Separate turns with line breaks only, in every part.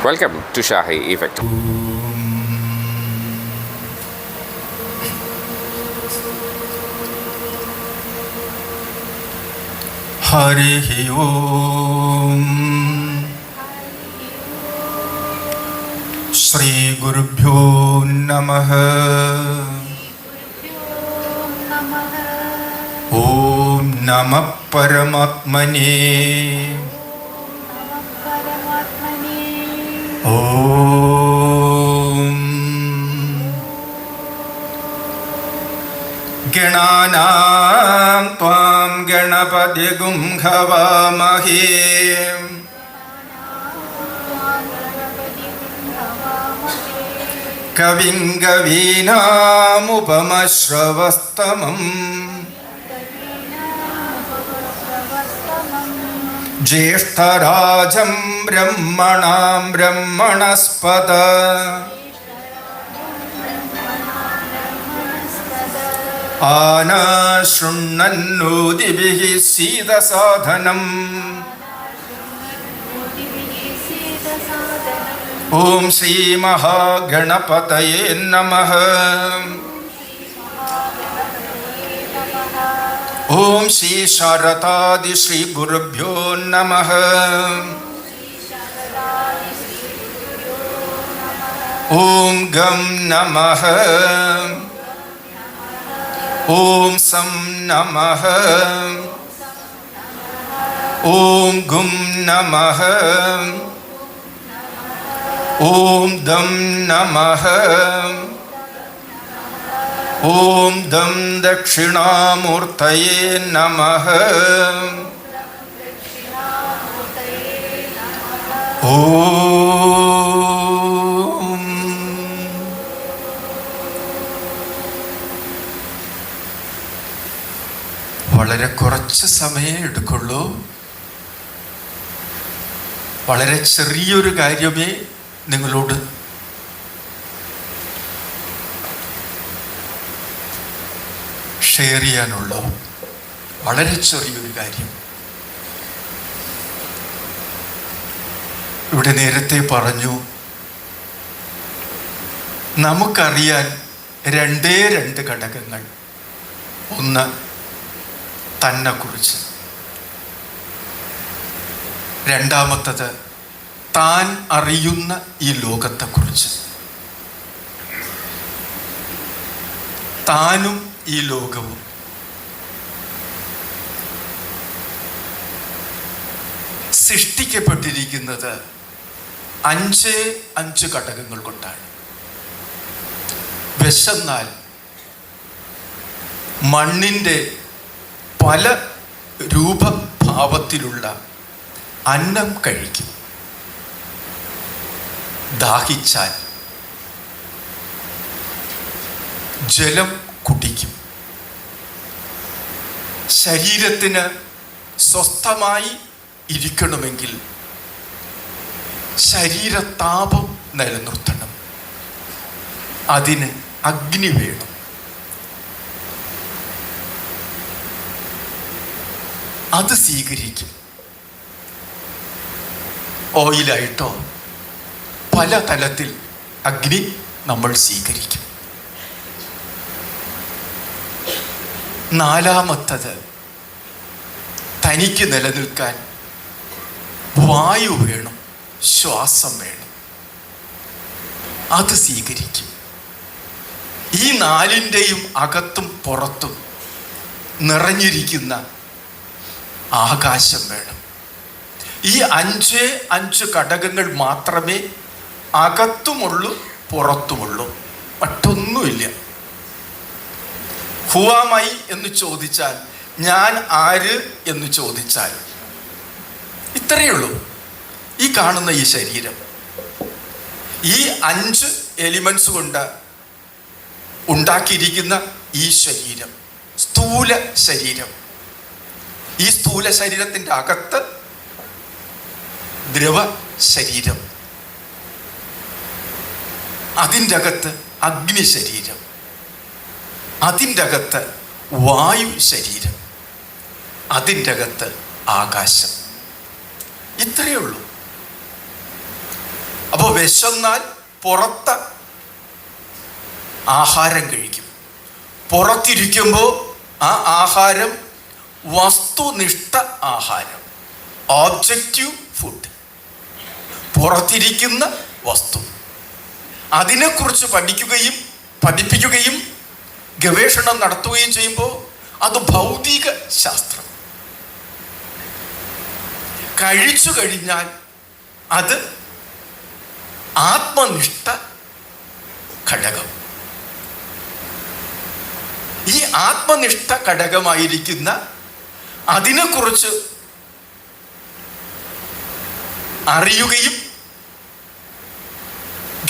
Welcome to Shahi Effect.
हरिः ओम्। श्रीगुरुभ्यो नमः। ॐ नमः परमात्मने। गणानां त्वां गणपतिगुं हवामहे कविं कवीनामुपमश्रवस्तमम् ज्येष्ठराजं ब्रह्मणां ब्रह्मणस्पत आनाशृण्वन्नोदिभिः सीदसाधनम् ॐ श्रीमहागणपतये नमः ॐ श्रीशारदादिश्रीगुरुभ्यो नमः ॐ गं नमः ॐ सं नमः ॐ गुं नमः ॐ दं नमः ॐ दं दक्षिणामूर्तये नमः ॐ വളരെ കുറച്ച് സമയം എടുക്കുള്ളൂ വളരെ ചെറിയൊരു കാര്യമേ നിങ്ങളോട് ഷെയർ ചെയ്യാനുള്ളൂ. വളരെ ചെറിയൊരു കാര്യം. ഇവിടെ നേരത്തെ പറഞ്ഞു നമുക്കറിയാൻ രണ്ടേ രണ്ട് ഘടകങ്ങൾ. ഒന്ന് തന്നെക്കുറിച്ച്. രണ്ടാമത്തത് താൻ അറിയുന്ന ഈ ലോകത്തെക്കുറിച്ച്. താനും ഈ ലോകവും. സൃഷ്ടിക്കപ്പെട്ടിരിക്കുന്നത് അഞ്ച് അഞ്ച് ഘടകങ്ങൾ കൊണ്ടാണ്. വിശന്നാൽ മണ്ണിന്റെ പല രൂപഭാവത്തിലുള്ള അന്നം കഴിക്കും. ദാഹിച്ചാൽ ജലം കുടിക്കും ശരീരത്തിന് സ്വസ്ഥമായി ഇരിക്കണമെങ്കിൽ ശരീരതാപം നിലനിർത്തണം. അതിന് അഗ്നി വേണം. അത് സ്വീകരിക്കും. ഓയിലായിട്ടോ പല തലത്തിൽ അഗ്നി നമ്മൾ സ്വീകരിക്കും. നാലാമത്തത്. തനിക്ക് നിലനിൽക്കാൻ വായു വേണം ശ്വാസം വേണം. അത് സ്വീകരിക്കും. ഈ നാലിന്റെയും അകത്തും പുറത്തും നിറഞ്ഞിരിക്കുന്ന ആകാശം വേണം. ഈ അഞ്ച് അഞ്ച് ഘടകങ്ങൾ മാത്രമേ അകത്തുമുള്ളൂ പുറത്തുമുള്ളൂ. മറ്റൊന്നുമില്ല. ഹുവാമായി എന്ന് ചോദിച്ചാൽ ഞാൻ ആര് എന്ന് ചോദിച്ചാൽ ഇത്രയേ ഉള്ളൂ. ഈ കാണുന്ന ഈ ശരീരം. ഈ അഞ്ച് എലിമെൻസ് കൊണ്ട് ഉണ്ടാക്കിയിരിക്കുന്ന ഈ ശരീരം സ്ഥൂല ശരീരം. ഈ സ്ഥൂല ശരീരത്തിന്റെ അകത്ത് ദ്രവ ശരീരം. അതിന്റെ അകത്ത് അഗ്നി ശരീരം. അതിന്റെ അകത്ത് വായു ശരീരം അതിന്റെ അകത്ത് ആകാശം. ഇത്രയേ ഉള്ളൂ.
അപ്പോൾ വിശന്നാൽ പുറത്ത് ആഹാരം കഴിക്കും. പുറത്തിരിക്കുമ്പോൾ ആ ആഹാരം വസ്തുനിഷ്ഠ ആഹാരം ഓബ്ജക്റ്റീവ് ഫുഡ് പുറത്തിരിക്കുന്ന വസ്തു. അതിനെക്കുറിച്ച് പഠിക്കുകയും പഠിപ്പിക്കുകയും ഗവേഷണം നടത്തുകയും ചെയ്യുമ്പോൾ അത് ഭൗതിക ശാസ്ത്രം. കഴിച്ചു കഴിഞ്ഞാൽ അത് ആത്മനിഷ്ഠ ഘടകം. ഈ ആത്മനിഷ്ഠ ഘടകമായിരിക്കുന്ന അതിനെക്കുറിച്ച് അറിയുകയും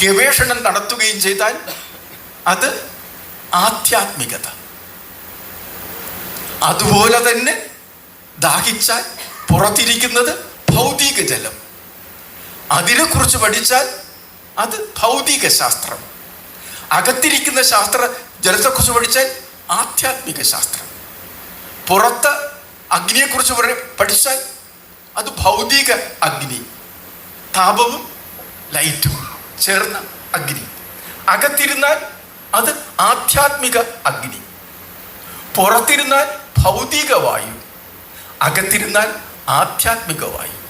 ഗവേഷണം നടത്തുകയും ചെയ്താൽ അത് ആധ്യാത്മികത. അതുപോലെ തന്നെ ദാഹിച്ചാൽ പുറത്തിരിക്കുന്നത് ഭൗതിക ജലം. അതിനെ കുറിച്ച് പഠിച്ചാൽ അത് ഭൗതിക ശാസ്ത്രം. അകത്തിരിക്കുന്ന ശാസ്ത്ര ജലത്തെക്കുറിച്ച് പഠിച്ചാൽ ആധ്യാത്മിക ശാസ്ത്രം. പുറത്ത് അഗ്നിയെക്കുറിച്ച് പഠിച്ചാൽ അത് ഭൗതിക അഗ്നി. താപവും ലൈറ്റും ചേർന്ന അഗ്നി. അകത്തിരുന്നാൽ അത് ആധ്യാത്മിക അഗ്നി. പുറത്തിരുന്നാൽ ഭൗതിക വായു അകത്തിരുന്നാൽ ആധ്യാത്മിക വായു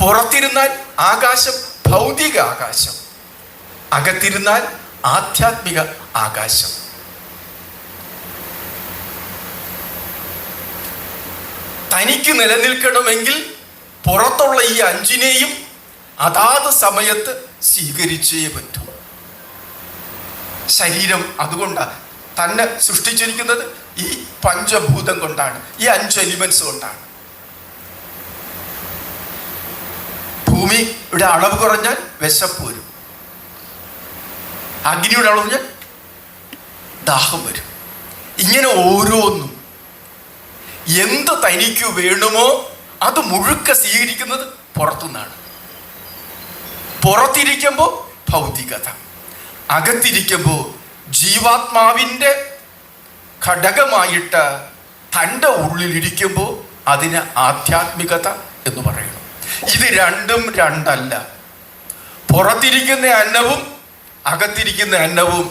പുറത്തിരുന്നാൽ ആകാശം ഭൗതിക ആകാശം അകത്തിരുന്നാൽ ആധ്യാത്മിക ആകാശം. തനിക്ക് നിലനിൽക്കണമെങ്കിൽ പുറത്തുള്ള ഈ അഞ്ചിനെയും അതാത് സമയത്ത് സ്വീകരിച്ചേ പറ്റൂ. ശരീരം അതുകൊണ്ടാണ് തന്നെ സൃഷ്ടിച്ചിരിക്കുന്നത് ഈ പഞ്ചഭൂതം കൊണ്ടാണ് ഈ അഞ്ച് എലിമെന്റ്സ് കൊണ്ടാണ്. ഭൂമിയുടെ അളവ് കുറഞ്ഞാൽ വിശപ്പ് വരും. അഗ്നിയുടെ അളവ് കുറഞ്ഞാൽ ദാഹം വരും. ഇങ്ങനെ ഓരോന്നും എന്ത് തനിക്ക് വേണമോ അത് മുഴുക്ക സ്വീകരിക്കുന്നത് പുറത്തുനിന്നാണ്. പുറത്തിരിക്കുമ്പോൾ ഭൗതികത. അകത്തിരിക്കുമ്പോൾ ജീവാത്മാവിന്റെ ഘടകമായിട്ട് തന്റെ ഉള്ളിലിരിക്കുമ്പോൾ അതിന് ആധ്യാത്മികത എന്ന് പറയണം ഇത് രണ്ടും രണ്ടല്ല. പുറത്തിരിക്കുന്ന അന്നവും അകത്തിരിക്കുന്ന അന്നവും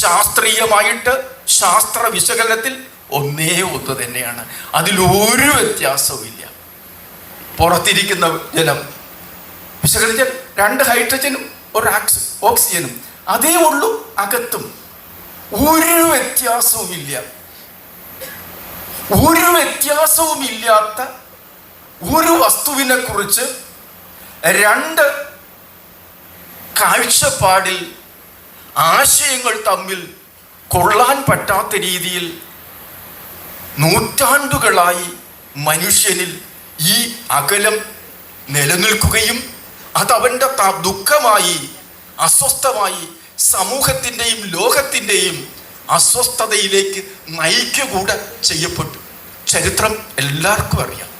ശാസ്ത്രീയമായിട്ട് ശാസ്ത്ര വിശകലനത്തിൽ ഒന്നേ ഒന്ന് തന്നെയാണ്. അതിലൊരു വ്യത്യാസവും ഇല്ല പുറത്തിരിക്കുന്ന ജലം വിശകലിച്ചാൽ രണ്ട് ഹൈഡ്രജനും ഒരു ഓക്സിജനും. അതേ ഉള്ളൂ അകത്തും. ഒരു വ്യത്യാസവുമില്ല. ഒരു വ്യത്യാസവുമില്ലാത്ത ഒരു വസ്തുവിനെ കുറിച്ച് രണ്ട് കാഴ്ചപ്പാടിൽ ആശയങ്ങൾ തമ്മിൽ കൊള്ളാൻ പറ്റാത്ത രീതിയിൽ നൂറ്റാണ്ടുകളായി മനുഷ്യനിൽ ഈ അകലം നിലനിൽക്കുകയും അതവന്റെ ദുഃഖമായി അസ്വസ്ഥമായി സമൂഹത്തിന്റെയും ലോകത്തിന്റെയും അസ്വസ്ഥതയിലേക്ക് നയിക്കുകൂടെ ചെയ്യപ്പെട്ടു. ചരിത്രം എല്ലാവർക്കും അറിയാം.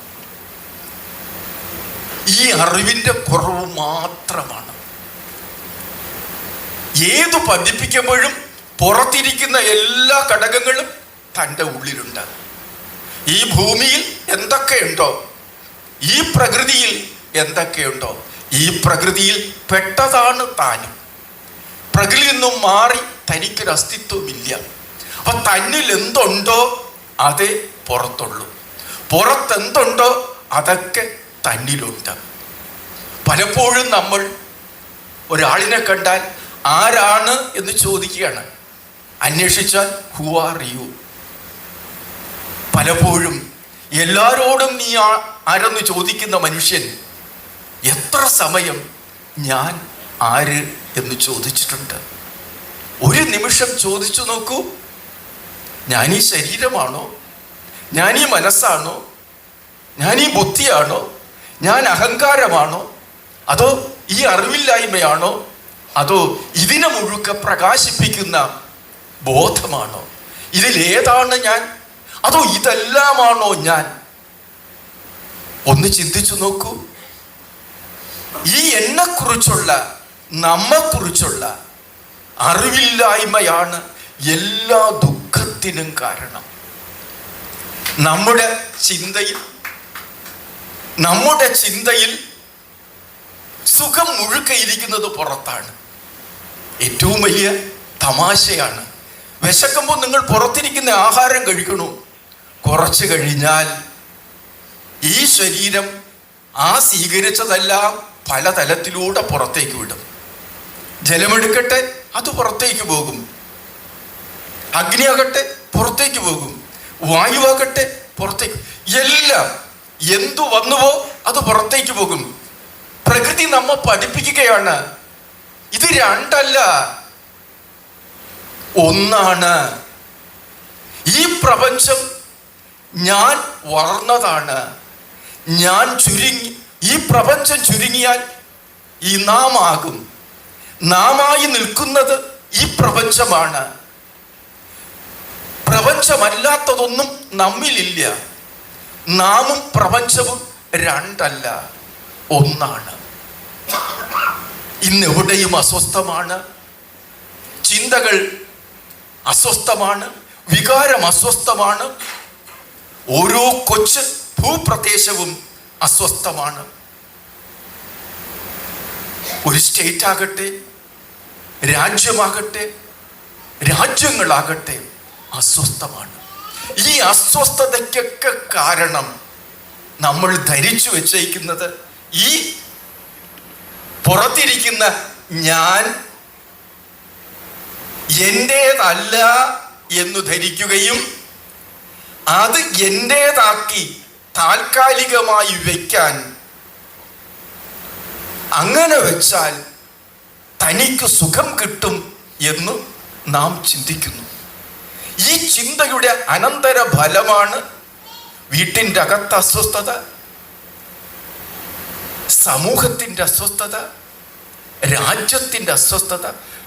ഈ അറിവിന്റെ കുറവ് മാത്രമാണ്. ഏതു പതിപ്പിക്കുമ്പോഴും പുറത്തിരിക്കുന്ന എല്ലാ ഘടകങ്ങളും തന്റെ ഉള്ളിലുണ്ട്. ഈ ഭൂമിയിൽ എന്തൊക്കെയുണ്ടോ? ഈ പ്രകൃതിയിൽ എന്തൊക്കെയുണ്ടോ? ഈ പ്രകൃതിയിൽ പെട്ടതാണ് താനും. പ്രകൃതി നിന്നും മാറി തനിക്കൊരു അസ്തിത്വമില്ല. അപ്പൊ തന്നിൽ എന്തുണ്ടോ അതേ പുറത്തുള്ളൂ. പുറത്തെന്തുണ്ടോ അതൊക്കെ തന്നിലുണ്ട്. പലപ്പോഴും നമ്മൾ ഒരാളിനെ കണ്ടാൽ ആരാണ് എന്ന് ചോദിക്കുകയാണ്. അന്വേഷിച്ചാൽ ഹു ആർ യു പലപ്പോഴും എല്ലാരോടും നീ ആരെന്ന് ചോദിക്കുന്ന മനുഷ്യൻ എത്ര സമയം ഞാൻ ആര് എന്ന് ചോദിച്ചിട്ടുണ്ട്? ഒരു നിമിഷം ചോദിച്ചു നോക്കൂ. ഞാൻ ഈ ശരീരമാണോ? ഞാൻ ഈ മനസ്സാണോ? ഞാൻ ഈ ബുദ്ധിയാണോ? ഞാൻ അഹങ്കാരമാണോ? അതോ ഈ അറിവില്ലായ്മയാണോ? അതോ ഇതിനെ മുഴുക്ക പ്രകാശിപ്പിക്കുന്ന ബോധമാണോ? ഇതിലേതാണ് ഞാൻ? അതോ ഇതെല്ലാമാണോ ഞാൻ? ഒന്ന് ചിന്തിച്ചു നോക്കൂ. ഈ എന്നെക്കുറിച്ചുള്ള നമ്മെക്കുറിച്ചുള്ള അറിവില്ലായ്മയാണ് എല്ലാ ദുഃഖത്തിനും കാരണം. നമ്മുടെ ചിന്തയിൽ നമ്മുടെ ചിന്തയിൽ സുഖം മുഴുക്കയിരിക്കുന്നത് പുറത്താണ്. ഏറ്റവും വലിയ തമാശയാണ്. വിശക്കുമ്പോൾ നിങ്ങൾ പുറത്തിരിക്കുന്ന ആഹാരം കഴിക്കണു? കുറച്ച് കഴിഞ്ഞാൽ ഈ ശരീരം ആ സ്വീകരിച്ചതെല്ലാം പല തലത്തിലൂടെ പുറത്തേക്ക് വിടും. ജലമെടുക്കട്ടെ അത് പുറത്തേക്ക് പോകും. അഗ്നിയാകട്ടെ പുറത്തേക്ക് പോകും. വായുവാകട്ടെ പുറത്തേക്ക് എല്ലാം എന്തു വന്നുവോ അത് പുറത്തേക്ക് പോകും. പ്രകൃതി നമ്മെ പഠിപ്പിക്കുകയാണ്. ഇത് രണ്ടല്ല. ഒന്നാണ് ഈ പ്രപഞ്ചം ഞാൻ വളർന്നതാണ്. ഞാൻ ചുരുങ്ങി ഈ പ്രപഞ്ചം ചുരുങ്ങിയാൽ ഈ നാമാകും. നാമായി നിൽക്കുന്നത് ഈ പ്രപഞ്ചമാണ്. പ്രപഞ്ചമല്ലാത്തതൊന്നും നമ്മിലില്ല. നാമും പ്രപഞ്ചവും രണ്ടല്ല ഒന്നാണ്. ഇന്ന് എവിടെയും അസ്വസ്ഥമാണ്. ചിന്തകൾ അസ്വസ്ഥമാണ് വികാരം അസ്വസ്ഥമാണ്. ഓരോ കൊച്ചു ഭൂപ്രദേശവും അസ്വസ്ഥമാണ്. ഒരു സ്റ്റേറ്റ് ആകട്ടെ രാജ്യമാകട്ടെ രാജ്യങ്ങളാകട്ടെ അസ്വസ്ഥമാണ്. ഈ അസ്വസ്ഥതയ്ക്കൊക്കെ കാരണം നമ്മൾ ധരിച്ചു വെച്ചേക്കുന്നത് ഈ പുറത്തിരിക്കുന്ന ഞാൻ എന്റേതല്ല എന്ന് ധരിക്കുകയും അത് എന്റേതാക്കി താൽക്കാലികമായി വയ്ക്കാൻ അങ്ങനെ വെച്ചാൽ തനിക്ക് സുഖം കിട്ടും എന്ന് നാം ചിന്തിക്കുന്നു. ഈ ചിന്തയുടെ അനന്തര ഫലമാണ് വീട്ടിന്റെ അകത്ത് അസ്വസ്ഥത സമൂഹത്തിന്റെ അസ്വസ്ഥത രാജ്യത്തിന്റെ അസ്വസ്ഥത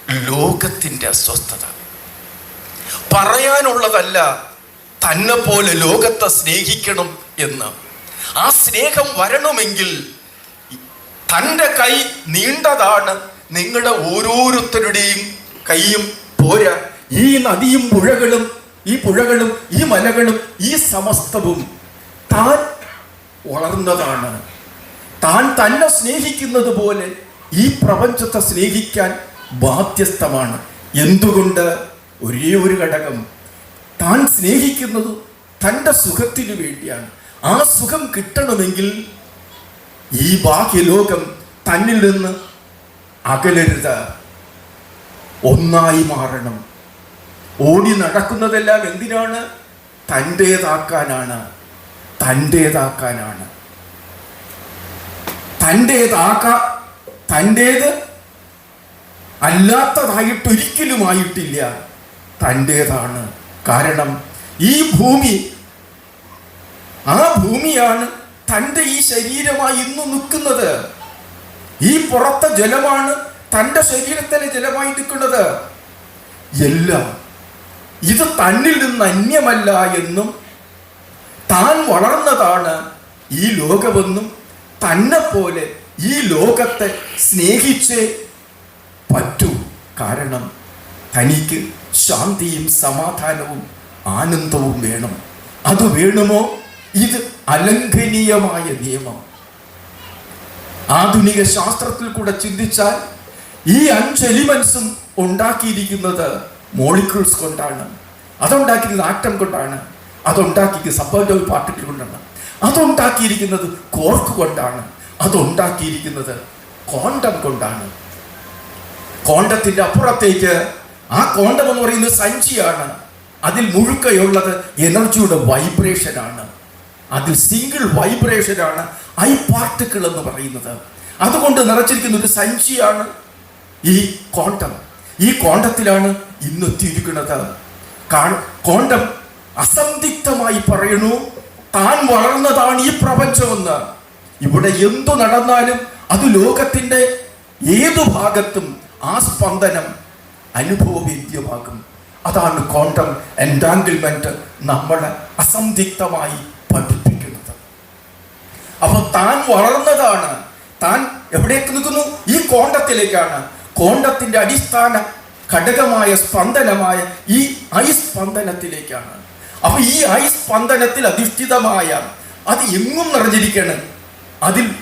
ലോകത്തിന്റെ അസ്വസ്ഥത. പറയാനുള്ളതല്ല തന്നെ പോലെ ലോകത്തെ സ്നേഹിക്കണം എന്ന്. ആ സ്നേഹം വരണമെങ്കിൽ തന്റെ കൈ നീണ്ടതാണ് നിങ്ങളുടെ ഓരോരുത്തരുടെയും കൈയും പോരാ. ഈ നദിയും പുഴകളും ഈ പുഴകളും ഈ മലകളും ഈ സമസ്തവും താൻ വളർന്നതാണ്. താൻ തന്നെ സ്നേഹിക്കുന്നത് പോലെ ഈ പ്രപഞ്ചത്തെ സ്നേഹിക്കാൻ ബാധ്യസ്ഥമാണ്. എന്തുകൊണ്ട്? ഒരേ ഒരു ഘടകം. താൻ സ്നേഹിക്കുന്നത് തന്റെ സുഖത്തിനു വേണ്ടിയാണ്. ആ സുഖം കിട്ടണമെങ്കിൽ ഈ ബാക്കി ലോകം തന്നിൽ നിന്ന് അകലരുത്. ഒന്നായി മാറണം. ഓടി നടക്കുന്നതെല്ലാം എന്തിനാണ്? തന്റേതാക്കാനാണ്. തന്റേതാക്കാനാണ്. തന്റേതാക്കാ തന്റേത് അല്ലാത്തതായിട്ടൊരിക്കലുമായിട്ടില്ല. തന്റേതാണ്. കാരണം ഈ ഭൂമി ആ ഭൂമിയാണ് തന്റെ ഈ ശരീരമായി ഇന്ന് നിൽക്കുന്നത്. ഈ പുറത്തെ ജലമാണ് തന്റെ ശരീരത്തിലെ ജലമായി നിൽക്കുന്നത്. എല്ലാം ഇത് തന്നിൽ നിന്ന് അന്യമല്ല എന്നും താൻ വളർന്നതാണ് ഈ ലോകമെന്നും തന്നെ പോലെ ഈ ലോകത്തെ സ്നേഹിച്ചേ പറ്റൂ. കാരണം തനിക്ക് ശാന്തിയും സമാധാനവും ആനന്ദവും വേണം. അത് വേണമോ? ഇത് അലംഘനീയമായ നിയമം. ആധുനിക ശാസ്ത്രത്തിൽ കൂടെ ചിന്തിച്ചാൽ ഈ അഞ്ച് എലിമെന്റ്സും ഉണ്ടാക്കിയിരിക്കുന്നത് മോളിക്യൂൾസ് കൊണ്ടാണ്. അതുണ്ടാക്കിയിരിക്കുന്നത് ആറ്റം കൊണ്ടാണ്. അതുണ്ടാക്കിയിരിക്കുന്നത് സബ്ബോറ്റൽ പാർട്ടിക്കിൾ കൊണ്ടാണ്. അതുണ്ടാക്കിയിരിക്കുന്നത് കോർക്ക് കൊണ്ടാണ്. അതുണ്ടാക്കിയിരിക്കുന്നത് കോണ്ടം കൊണ്ടാണ്. കോണ്ടത്തിന്റെ അപ്പുറത്തേക്ക് ആ കോണ്ടം എന്ന് പറയുന്നത് സഞ്ചിയാണ്. അതിൽ മുഴുക്കയുള്ളത് എനർജിയുടെ വൈബ്രേഷൻ ആണ് അതിൽ സിംഗിൾ വൈബ്രേഷൻ ആണ് ഐ പാർട്ടിക്കിൾ എന്ന് പറയുന്നത്. അതുകൊണ്ട് നിറച്ചിരിക്കുന്ന ഒരു സഞ്ചിയാണ് ഈ കോണ്ടം ഈ കോണ്ടത്തിലാണ് ഇന്ന് എത്തിയിരിക്കുന്നത് കാണ- കോണ്ടം അസന്ധിഗ്ധമായി പറയണു താൻ വളർന്നതാണ് ഈ പ്രപഞ്ചമെന്ന് ഇവിടെ എന്തു നടന്നാലും അത് ലോകത്തിന്റെ ഏതു ഭാഗത്തും ആ സ്പന്ദനം അനുഭവവേദ്യമാകും. അതാണ് ക്വാണ്ടം എൻഡാങ്കിൾമെന്റ് നമ്മളെ അസന്ധിഗ്ധമായി താൻ വളർന്നതാണ്. താൻ എവിടേക്ക് നിൽക്കുന്നു? ഈ കോണ്ടത്തിലേക്കാണ്. കോണ്ടത്തിന്റെ അടിസ്ഥാന ഘടകമായ സ്പന്ദനമായ ഈ ഐസ്പന്ദനത്തിലേക്കാണ് അപ്പൊ ഈ ഐസ്പന്ദനത്തിൽ അധിഷ്ഠിതമായ അത് എങ്ങും നിറഞ്ഞിരിക്കണം. അതിൽ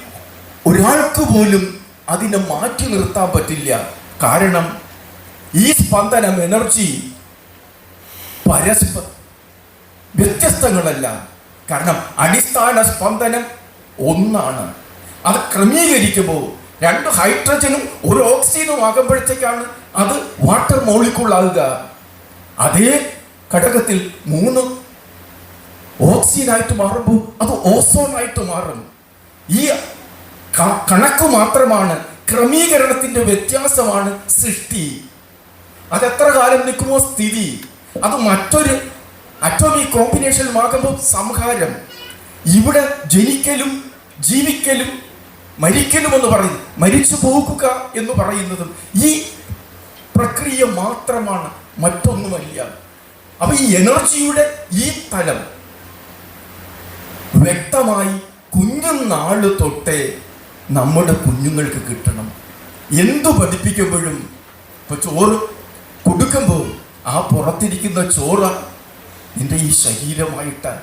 ഒരാൾക്ക് പോലും അതിനെ മാറ്റി നിർത്താൻ പറ്റില്ല. കാരണം ഈ സ്പന്ദനം എനർജി പരസ്പ വ്യത്യസ്തങ്ങളല്ല. കാരണം അടിസ്ഥാന സ്പന്ദനം ഒന്നാണ്. അത് ക്രമീകരിക്കുമ്പോൾ രണ്ട് ഹൈഡ്രജനും ഒരു ഓക്സിജനും ആകുമ്പോഴത്തേക്കാണ് അത് വാട്ടർ മോളിക്കുള്ളാകുക അതേ ഘടകത്തിൽ മൂന്ന് ഓക്സിജനായിട്ട് മാറുമ്പോൾ അത് ഓസോണായിട്ട് മാറും. ഈ കണക്ക് മാത്രമാണ് ക്രമീകരണത്തിന്റെ വ്യത്യാസമാണ് സൃഷ്ടി. അത് എത്ര കാലം നിൽക്കുമോ സ്ഥിതി. അത് മറ്റൊരു അറ്റോമിക് കോമ്പിനേഷനുമാകുമ്പോൾ സംഹാരം. ഇവിടെ ജനിക്കലും ജീവിക്കലും മരിക്കലും എന്ന് പറയുന്നു. മരിച്ചു പോകുക എന്ന് പറയുന്നതും ഈ പ്രക്രിയ മാത്രമാണ് മറ്റൊന്നുമല്ല. അപ്പൊ ഈ എനർജിയുടെ ഈ തലം വ്യക്തമായി കുഞ്ഞുനാൾ തൊട്ടേ നമ്മുടെ കുഞ്ഞുങ്ങൾക്ക് കിട്ടണം. എന്തു പഠിപ്പിക്കുമ്പോഴും ഇപ്പൊ ചോറ് കൊടുക്കുമ്പോൾ ആ പുറത്തിരിക്കുന്ന ചോറ് നിന്റെ ഈ ശരീരമായിട്ട്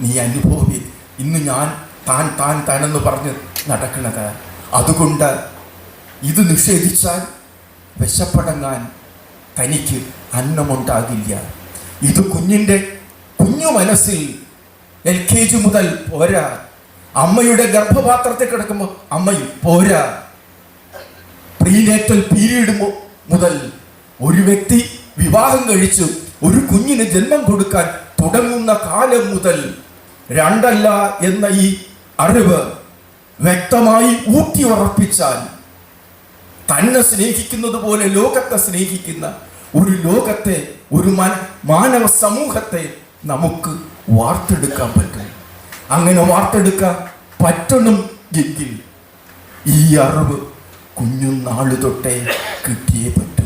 നീ അനുഭവി ഇന്ന് ഞാൻ താൻ താൻ താനെന്ന് പറഞ്ഞ് നടക്കുന്നത്. അതുകൊണ്ട് ഇത് നിഷേധിച്ചാൽ വിശപ്പടങ്ങാൻ തനിക്ക് അന്നമുണ്ടാകില്ല. ഇത് കുഞ്ഞിന്റെ കുഞ്ഞു മനസ്സിൽ എൽ കെ ജി മുതൽ പോരാ. അമ്മയുടെ ഗർഭപാത്രത്തിൽ കിടക്കുമ്പോൾ അമ്മയും പോരാ. പ്രീനേറ്റൽ പീരീഡ് മുതൽ ഒരു വ്യക്തി വിവാഹം കഴിച്ചു ഒരു കുഞ്ഞിന് ജന്മം കൊടുക്കാൻ തുടങ്ങുന്ന കാലം മുതൽ രണ്ടല്ല എന്ന ഈ അറിവ് വ്യക്തമായി ഊട്ടി ഉറപ്പിച്ചാൽ തന്നെ സ്നേഹിക്കുന്നത് പോലെ ലോകത്തെ സ്നേഹിക്കുന്ന ഒരു ലോകത്തെ ഒരു മന- മാനവ സമൂഹത്തെ നമുക്ക് വാർത്തെടുക്കാൻ പറ്റും. അങ്ങനെ വാർത്തെടുക്കാൻ പറ്റണം എങ്കിൽ ഈ അറിവ് കുഞ്ഞുനാൾ തൊട്ടേ കിട്ടിയേ പറ്റൂ.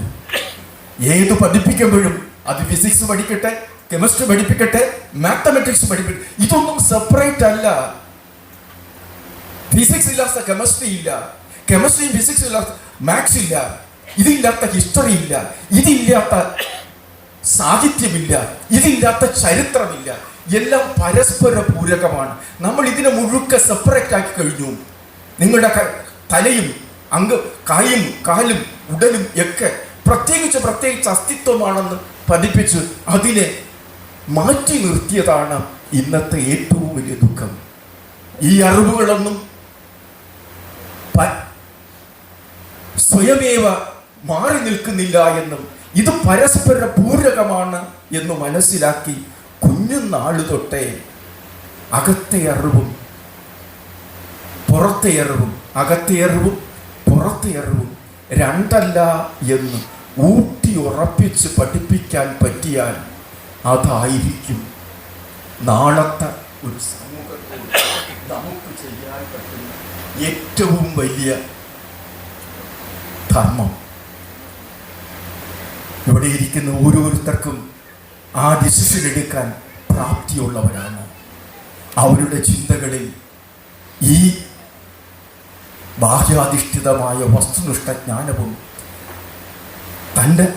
ഏത് പഠിപ്പിക്കുമ്പോഴും അത് ഫിസിക്സ് പഠിക്കട്ടെ കെമിസ്ട്രി പഠിപ്പിക്കട്ടെ മാത്തമെറ്റിക്സ് പഠിപ്പിക്കട്ടെ. ഇതൊന്നും സെപ്പറേറ്റ് അല്ല. ഫിസിക്സ് ഇല്ലാത്ത കെമിസ്ട്രി ഇല്ല. കെമിസ്ട്രിയും ഫിസിക്സ് ഇല്ലാത്ത മാത്സ് ഇല്ല. ഇതില്ലാത്ത ഹിസ്റ്ററി ഇല്ല. ഇതില്ലാത്ത സാഹിത്യമില്ല. ഇതില്ലാത്ത ചരിത്രമില്ല. എല്ലാം പരസ്പര പൂരകമാണ് നമ്മൾ ഇതിനെ മുഴുക്ക സെപ്പറേറ്റ് ആക്കി കഴിഞ്ഞു. നിങ്ങളുടെ തലയും അങ്ക കായും കാലും ഉടലും ഒക്കെ പ്രത്യേകിച്ച് പ്രത്യേകിച്ച് അസ്തിത്വമാണെന്ന് പഠിപ്പിച്ച് അതിനെ മാറ്റി നിർത്തിയതാണ് ഇന്നത്തെ ഏറ്റവും വലിയ ദുഃഖം. ഈ അറിവുകളൊന്നും സ്വയമേവ മാറി നിൽക്കുന്നില്ല എന്നും ഇത് പരസ്പര പൂരകമാണ് എന്ന് മനസ്സിലാക്കി കുഞ്ഞുനാൾ തൊട്ടേ അകത്തെ അറിവും പുറത്തെ അറിവും അകത്തെ അറിവും പുറത്തെ അറിവും രണ്ടല്ല എന്ന് ഊട്ടി ഉറപ്പിച്ച് പഠിപ്പിക്കാൻ പറ്റിയാൽ അതായിരിക്കും നാളത്തെ ഒരു സമൂഹത്തിൽ നമുക്ക് ചെയ്യാൻ പറ്റുന്ന ഏറ്റവും വലിയ ധർമ്മം. ഇവിടെ ഇരിക്കുന്ന ഓരോരുത്തർക്കും ആ ഡിസിഷൻ എടുക്കാൻ പ്രാപ്തിയുള്ളവരാണ്. അവരുടെ ചിന്തകളിൽ ഈ ബാഹ്യാധിഷ്ഠിതമായ വസ്തുനിഷ്ഠ ജ്ഞാനവും തന്റെ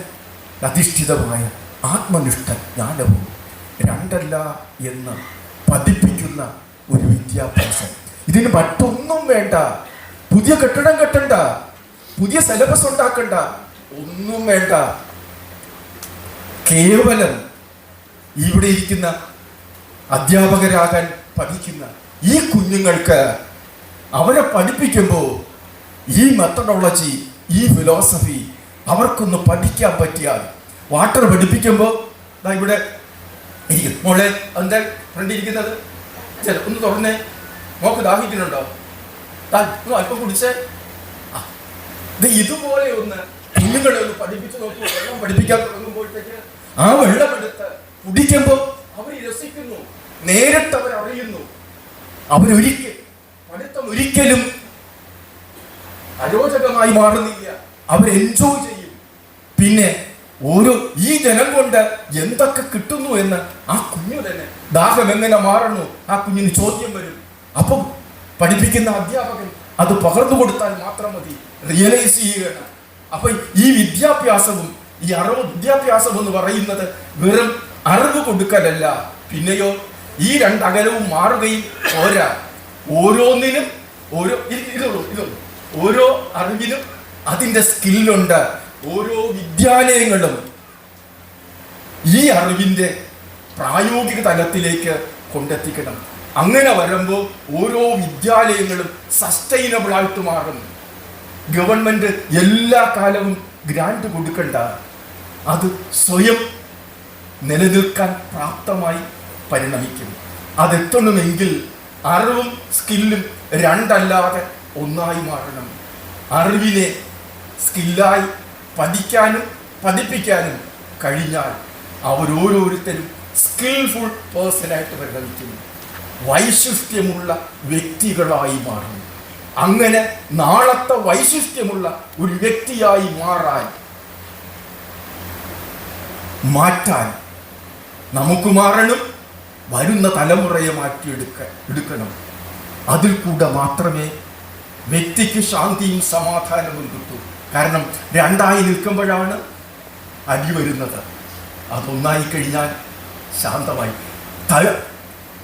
അധിഷ്ഠിതമായ ആത്മനിഷ്ഠ ജ്ഞാനവും രണ്ടല്ല എന്ന് പതിപ്പിക്കുന്ന ഒരു വിദ്യാഭ്യാസം. ഇതിന് മറ്റൊന്നും വേണ്ട. പുതിയ കെട്ടിടം കെട്ടണ്ട. പുതിയ സിലബസ് ഉണ്ടാക്കണ്ട. ഒന്നും വേണ്ട. കേവലം ഇവിടെ ഇരിക്കുന്ന അധ്യാപകരാകാൻ പഠിക്കുന്ന ഈ കുഞ്ഞുങ്ങൾക്ക് അവരെ പഠിപ്പിക്കുമ്പോൾ ഈ മെത്തഡോളജി ഈ ഫിലോസഫി അവർക്കൊന്ന് പഠിക്കാൻ പറ്റിയാൽ വാട്ടർ പഠിപ്പിക്കുമ്പോൾ ദാ ഇവിടെ ഇരിക്കുന്നു. മോളെ എന്താ ഫ്രണ്ട് ഇരിക്കുന്നത്? ചില ഒന്ന് തുറന്നേ. മോക്ക് ദാഹിക്കുന്നുണ്ടോ? ഒന്ന് അല്പം കുടിച്ചേ. ആ, ഇത് ഇതുപോലെ ഒന്ന് കുഞ്ഞുങ്ങളെ ഒന്ന് പഠിപ്പിച്ചു നോക്കൂ. വെള്ളം പഠിപ്പിക്കാൻ തുടങ്ങുമ്പോഴത്തേക്ക് ആ വെള്ളമെടുത്ത് കുടിക്കുമ്പോൾ അവർ രസിക്കുന്നു. നേരിട്ട് അവർ അറിയുന്നു അവരൊരിക്കൽ പഠിത്തം ഒരിക്കലും അരോചകമായി മാറുന്നില്ല. അവർ എൻജോയ് ചെയ്യും. പിന്നെ ഓരോ ഈ ജനം കൊണ്ട് എന്തൊക്കെ കിട്ടുന്നു എന്ന് ആ കുഞ്ഞു തന്നെ ദാഹം എങ്ങനെ മാറുന്നു ആ കുഞ്ഞിന് ചോദ്യം വരും. അപ്പം പഠിപ്പിക്കുന്ന അധ്യാപകൻ അത് പകർന്നു കൊടുത്താൽ മാത്രം മതി. റിയലൈസ് ചെയ്യുകയാണ് അപ്പൊ ഈ വിദ്യാഭ്യാസവും ഈ അറിവ് വിദ്യാഭ്യാസം എന്ന് പറയുന്നത് വെറും അറിവ് കൊടുക്കലല്ല. പിന്നെയോ ഈ രണ്ടകലവും മാറുകയും പോരാ. ഓരോന്നിനും ഓരോ ഇത് ഇതുള്ളൂ ഇതുള്ളൂ. ഓരോ അറിവിനും അതിന്റെ സ്കില്ലുണ്ട് ഓരോ വിദ്യാലയങ്ങളും ഈ അറിവിന്റെ പ്രായോഗിക തലത്തിലേക്ക് കൊണ്ടെത്തിക്കണം. അങ്ങനെ വരുമ്പോൾ ഓരോ വിദ്യാലയങ്ങളും സസ്റ്റൈനബിൾ ആയിട്ട് മാറും. ഗവൺമെന്റ് എല്ലാ കാലവും ഗ്രാൻഡ് കൊടുക്കണ്ട. അത് സ്വയം നിലനിൽക്കാൻ പ്രാപ്തമായി പരിണമിക്കും. അതെത്തണമെങ്കിൽ അറിവും സ്കില്ലും രണ്ടല്ലാതെ ഒന്നായി മാറണം. അറിവിനെ സ്കില്ലായി പഠിക്കാനും പഠിപ്പിക്കാനും കഴിഞ്ഞാൽ അവരോരോരുത്തരും സ്കിൽഫുൾ പേഴ്സണായിട്ട് പ്രകടിക്കുന്നു വൈശിഷ്ട്യമുള്ള വ്യക്തികളായി മാറുന്നു. അങ്ങനെ നാളത്തെ വൈശിഷ്ട്യമുള്ള ഒരു വ്യക്തിയായി മാറാൻ മാറ്റാൻ നമുക്ക് മാറണം വരുന്ന തലമുറയെ മാറ്റിയെടുക്ക എടുക്കണം. അതിൽ കൂടെ മാത്രമേ വ്യക്തിക്ക് ശാന്തിയും സമാധാനവും കിട്ടൂ. കാരണം രണ്ടായി നിൽക്കുമ്പോഴാണ് അടി വരുന്നത്. അതൊന്നായി കഴിഞ്ഞാൽ ശാന്തമായി.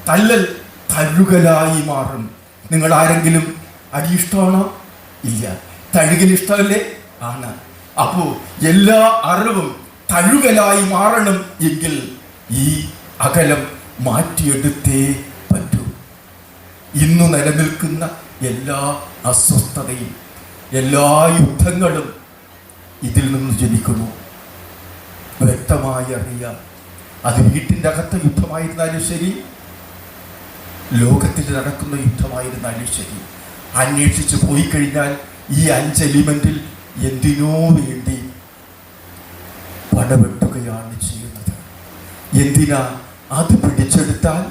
തല്ലൽ തഴുകലായി മാറും. നിങ്ങൾ ആരെങ്കിലും അടി ഇഷ്ടമാണോ? ഇല്ല. തഴുകൽ ഇഷ്ടമല്ലേ? ആണ്. അപ്പോ എല്ലാ അറിവും തഴുകലായി മാറണം എങ്കിൽ ഈ അകലം മാറ്റിയെടുത്തേ പറ്റൂ. ഇന്ന് നിലനിൽക്കുന്ന എല്ലാ അസ്വസ്ഥതയും എല്ലാ യുദ്ധങ്ങളും ഇതിൽ നിന്ന് ജനിക്കുന്നു വ്യക്തമായി അറിയാം. അത് വീട്ടിന്റെ അകത്തെ യുദ്ധമായിരുന്നാലും ശരി ലോകത്തിൽ നടക്കുന്ന യുദ്ധമായിരുന്നാലും ശരി. അന്വേഷിച്ച് പോയി കഴിഞ്ഞാൽ ഈ അഞ്ച് എലിമെന്റിൽ എന്തിനോ വേണ്ടി പടവെട്ടുകയാണ് ചെയ്യുന്നത്. എന്തിനാ അത് പിടിച്ചെടുത്താൽ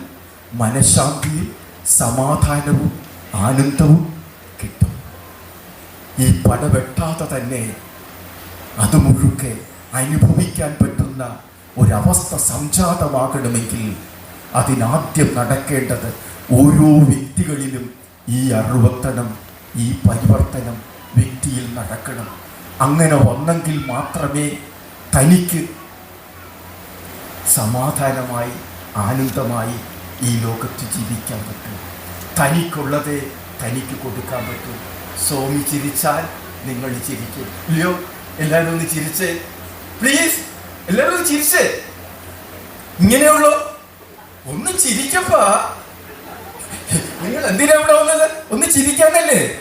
മനഃശാന്തിയും സമാധാനവും ആനന്ദവും പടവെട്ടാതെ തന്നെ അത് മുഴുക്കെ അനുഭവിക്കാൻ പറ്റുന്ന ഒരവസ്ഥ സംജാതമാകണമെങ്കിൽ അതിനാദ്യം നടക്കേണ്ടത് ഓരോ വ്യക്തികളിലും ഈ അറിവത്തനം ഈ പരിവർത്തനം വ്യക്തിയിൽ നടക്കണം. അങ്ങനെ വന്നെങ്കിൽ മാത്രമേ തനിക്ക് സമാധാനമായി ആനന്ദമായി ഈ ലോകത്ത് ജീവിക്കാൻ പറ്റൂ. തനിക്കുള്ളതേ തനിക്ക് കൊടുക്കാൻ പറ്റൂ. സ്വാമി ചിരിച്ചാൽ നിങ്ങൾ ചിരിക്കും. ഇല്ലയോ എല്ലാവരും ഒന്ന് ചിരിച്ചേ. പ്ലീസ് എല്ലാവരും ഒന്ന് ചിരിച്ചേ. ഇങ്ങനെയുള്ളൂ? ഒന്ന് ചിരിക്കപ്പാ. നിങ്ങൾ എന്തിനാ ഇവിടെ വന്നത്? ഒന്ന് ചിരിക്കാനല്ലേ?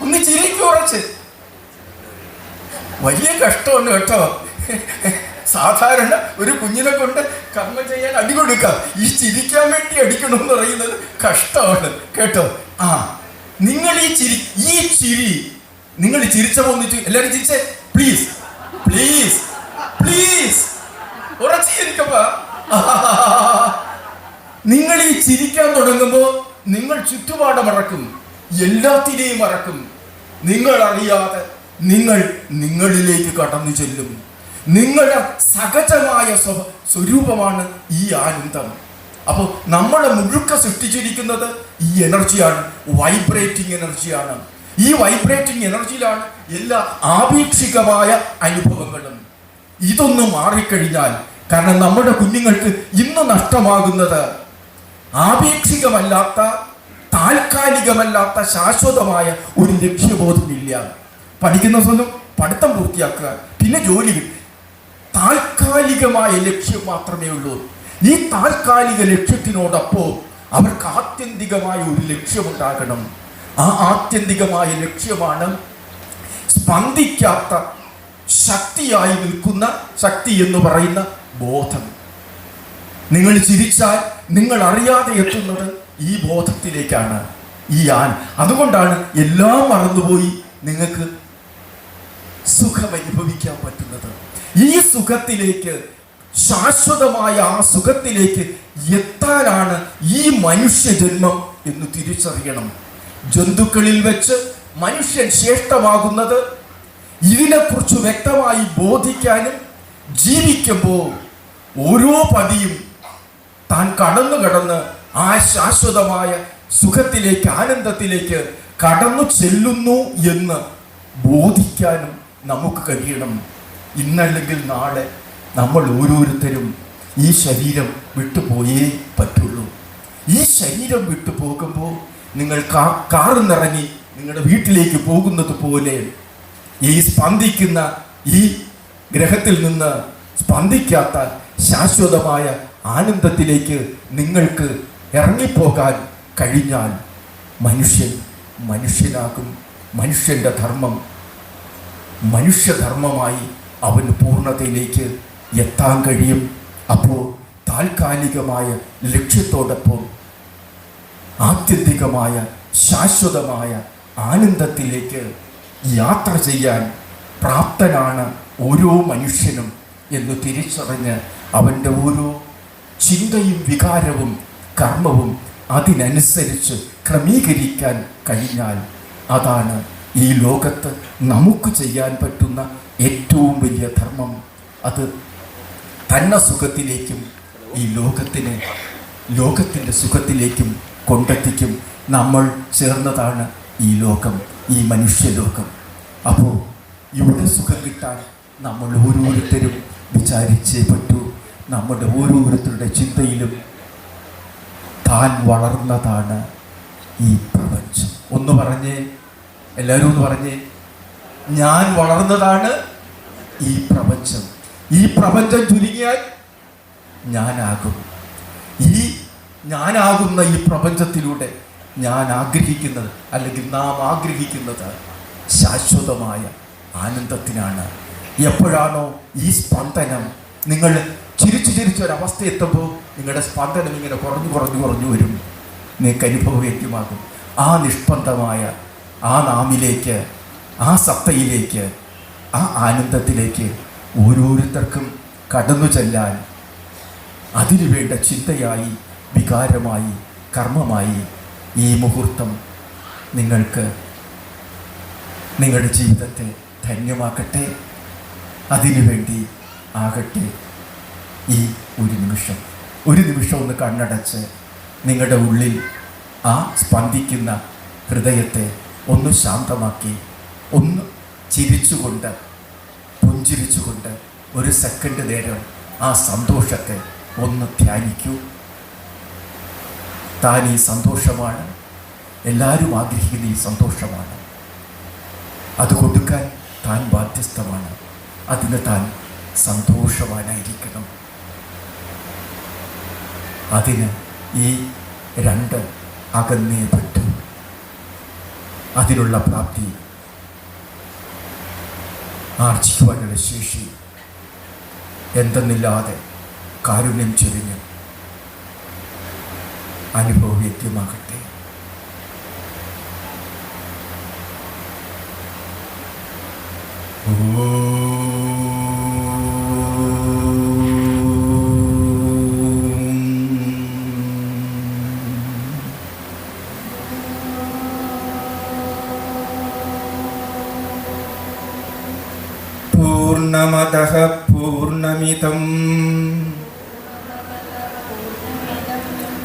ഒന്ന് ചിരിക്കു കുറച്ച് വലിയ കഷ്ടമുണ്ട് കേട്ടോ. സാധാരണ ഒരു കുഞ്ഞിനെ കൊണ്ട് കർമ്മം ചെയ്യാൻ അടി കൊടുക്കാം. ഈ ചിരിക്കാൻ വേണ്ടി അടിക്കണം എന്ന് പറയുന്നത് കഷ്ടമാണ്. കേട്ടോ? ആ നിങ്ങൾ ഈ ചിരി ഈ ചിരി നിങ്ങൾ ചിരിച്ച പോന്നിട്ട് എല്ലാവരും ചിരിച്ചേ. പ്ലീസ് പ്ലീസ് പ്ലീസ് ഉറച്ചു നിങ്ങൾ ഈ ചിരിക്കാൻ തുടങ്ങുമ്പോൾ നിങ്ങൾ ചുറ്റുപാട് മറക്കും. എല്ലാത്തിനെയും മറക്കും. നിങ്ങൾ അറിയാതെ നിങ്ങൾ നിങ്ങളിലേക്ക് കടന്നു ചെല്ലും. നിങ്ങളുടെ സഹജമായ സ്വ- സ്വരൂപമാണ് ഈ ആനന്ദം. അപ്പോൾ നമ്മളെ മുഴുക്ക സൃഷ്ടിച്ചിരിക്കുന്നത് ഈ എനർജിയാണ് വൈബ്രേറ്റിംഗ് എനർജിയാണ്. ഈ വൈബ്രേറ്റിംഗ് എനർജിയിലാണ് എല്ലാ ആപേക്ഷികമായ അനുഭവങ്ങളും. ഇതൊന്ന് മാറിക്കഴിഞ്ഞാൽ കാരണം നമ്മുടെ കുഞ്ഞുങ്ങൾക്ക് ഇന്ന് നഷ്ടമാകുന്നത് ആപേക്ഷികമല്ലാത്ത താൽക്കാലികമല്ലാത്ത ശാശ്വതമായ ഒരു ലക്ഷ്യബോധമില്ല. പഠിക്കുന്ന സ്വന്തം പഠിത്തം പൂർത്തിയാക്കുക. പിന്നെ ജോലി താൽക്കാലികമായ ലക്ഷ്യം മാത്രമേ ഉള്ളൂ. ഈ താൽക്കാലിക ലക്ഷ്യത്തിനോടൊപ്പം അവർക്ക് ആത്യന്തികമായ ഒരു ലക്ഷ്യമുണ്ടാകണം. ആ ആത്യന്തികമായ ലക്ഷ്യമാണ് സ്പന്ദിക്കാത്ത ശക്തിയായി നിൽക്കുന്ന ശക്തി എന്ന് പറയുന്ന ബോധം. നിങ്ങൾ ചിരിച്ചാൽ നിങ്ങൾ അറിയാതെ എത്തുന്നത് ഈ ബോധത്തിലേക്കാണ് ഈ ആൻ. അതുകൊണ്ടാണ് എല്ലാം മറന്നുപോയി നിങ്ങൾക്ക് സുഖം അനുഭവിക്കാൻ പറ്റുന്നത്. ഈ സുഖത്തിലേക്ക് ശാശ്വതമായ ആ സുഖത്തിലേക്ക് എത്താനാണ് ഈ മനുഷ്യജന്മം എന്ന് തിരിച്ചറിയണം. ജന്തുക്കളിൽ വെച്ച് മനുഷ്യൻ ശ്രേഷ്ഠമാകുന്നത് ഇതിനെക്കുറിച്ച് വ്യക്തമായി ബോധിക്കാനും ജീവിക്കുമ്പോൾ ഓരോ പതിയും താൻ കടന്നു കടന്ന് ആ ശാശ്വതമായ സുഖത്തിലേക്ക് ആനന്ദത്തിലേക്ക് കടന്നു ചെല്ലുന്നു എന്ന് ബോധിക്കാനും നമുക്ക് കഴിയണം. ഇന്നല്ലെങ്കിൽ നാളെ നമ്മൾ ഓരോരുത്തരും ഈ ശരീരം വിട്ടുപോയേ പറ്റുള്ളൂ. ഈ ശരീരം വിട്ടു പോകുമ്പോൾ നിങ്ങൾ കാ കാറിൽ നിറങ്ങി നിങ്ങളുടെ വീട്ടിലേക്ക് പോകുന്നത് പോലെ ഈ സ്പന്ദിക്കുന്ന ഈ ഗ്രഹത്തിൽ നിന്ന് സ്പന്ദിക്കാത്ത ശാശ്വതമായ ആനന്ദത്തിലേക്ക് നിങ്ങൾക്ക് ഇറങ്ങിപ്പോകാൻ കഴിഞ്ഞാൽ മനുഷ്യൻ മനുഷ്യനാകും. മനുഷ്യന്റെ ധർമ്മം മനുഷ്യധർമ്മമായി അവന് പൂർണതയിലേക്ക് എത്താൻ കഴിയും. അപ്പോൾ താൽക്കാലികമായ ലക്ഷ്യത്തോടൊപ്പം ആത്യന്തികമായ ശാശ്വതമായ ആനന്ദത്തിലേക്ക് യാത്ര ചെയ്യാൻ പ്രാപ്തനാണ് ഓരോ മനുഷ്യനും എന്ന് തിരിച്ചറിഞ്ഞ് അവന്റെ ഓരോ ചിന്തയും വികാരവും കർമ്മവും അതിനനുസരിച്ച് ക്രമീകരിക്കാൻ കഴിഞ്ഞാൽ അതാണ് ഈ ലോകത്ത് നമുക്ക് ചെയ്യാൻ പറ്റുന്ന ഏറ്റവും വലിയ ധർമ്മം. അത് തന്നെ സുഖത്തിലേക്കും ഈ ലോകത്തിനെ ലോകത്തിന്റെ സുഖത്തിലേക്കും കൊണ്ടെത്തിക്കും. നമ്മൾ ചേർന്നതാണ് ഈ ലോകം ഈ മനുഷ്യലോകം. അപ്പോൾ ഇവിടെ സുഖം കിട്ടാൻ നമ്മൾ ഓരോരുത്തരും വിചാരിച്ചേ പറ്റൂ. നമ്മുടെ ഓരോരുത്തരുടെ ചിന്തയിലും താൻ വളർന്നതാണ് ഈ പ്രപഞ്ചം. ഒന്ന് പറഞ്ഞേ എല്ലാവരും ഒന്ന് പറഞ്ഞേ ഞാൻ വളർന്നതാണ് ഈ പ്രപഞ്ചം. ഈ പ്രപഞ്ചം ചുരുങ്ങിയാൽ ഞാനാകും. ഈ ഞാനാകുന്ന ഈ പ്രപഞ്ചത്തിലൂടെ ഞാൻ ആഗ്രഹിക്കുന്നത് അല്ലെങ്കിൽ നാം ആഗ്രഹിക്കുന്നത് ശാശ്വതമായ ആനന്ദത്തിനാണ്. എപ്പോഴാണോ ഈ സ്പന്ദനം നിങ്ങൾ ചിരിച്ചു ചിരിച്ച ഒരവസ്ഥ എത്തുമ്പോൾ നിങ്ങളുടെ സ്പന്ദനം ഇങ്ങനെ കുറഞ്ഞു കുറഞ്ഞു കുറഞ്ഞു വരും. നിങ്ങൾക്ക് അനുഭവവേദ്യമാകും. ആ നിഷ്പന്ദമായ ആ നാമിലേക്ക് ആ സത്തയിലേക്ക് ആ ആനന്ദത്തിലേക്ക് ഓരോരുത്തർക്കും കടന്നു ചെല്ലാൻ അതിനു വേണ്ട ചിന്തയായി വികാരമായി കർമ്മമായി ഈ മുഹൂർത്തം നിങ്ങൾക്ക് നിങ്ങളുടെ ജീവിതത്തെ ധന്യമാക്കട്ടെ. അതിനുവേണ്ടി ആകട്ടെ ഈ ഒരു നിമിഷം. ഒരു നിമിഷം ഒന്ന് കണ്ണടച്ച് നിങ്ങളുടെ ഉള്ളിൽ ആ സ്പന്ദിക്കുന്ന ഹൃദയത്തെ ഒന്ന് ശാന്തമാക്കി ഒന്ന് ചിരിച്ചുകൊണ്ട് പുഞ്ചിരിച്ചുകൊണ്ട് ഒരു സെക്കൻഡ് നേരം ആ സന്തോഷത്തെ ഒന്ന് ധ്യാനിക്കൂ. താൻ ഈ സന്തോഷമാണ്. എല്ലാവരും ആഗ്രഹിക്കുന്ന ഈ സന്തോഷമാണ്. അത് കൊടുക്കാൻ താൻ ബാധ്യസ്ഥമാണ്. അതിന് താൻ സന്തോഷവാനായിരിക്കണം. അതിന് ഈ രണ്ട് അകന്നേ പറ്റൂ. അതിനുള്ള പ്രാപ്തി ആർജിക്കുവാനുള്ള ശേഷി എന്തെന്നില്ലാതെ കാരുണ്യം ചൊരിഞ്ഞ് അനുഭവവേദ്യമാകട്ടെ പൂർണമതഃ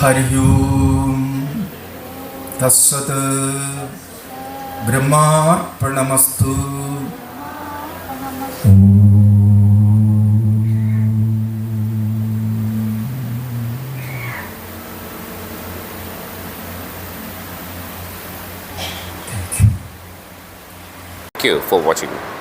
हरिः ओं pernah ब्रह्मार्पणमस्तु
Thank you for watching.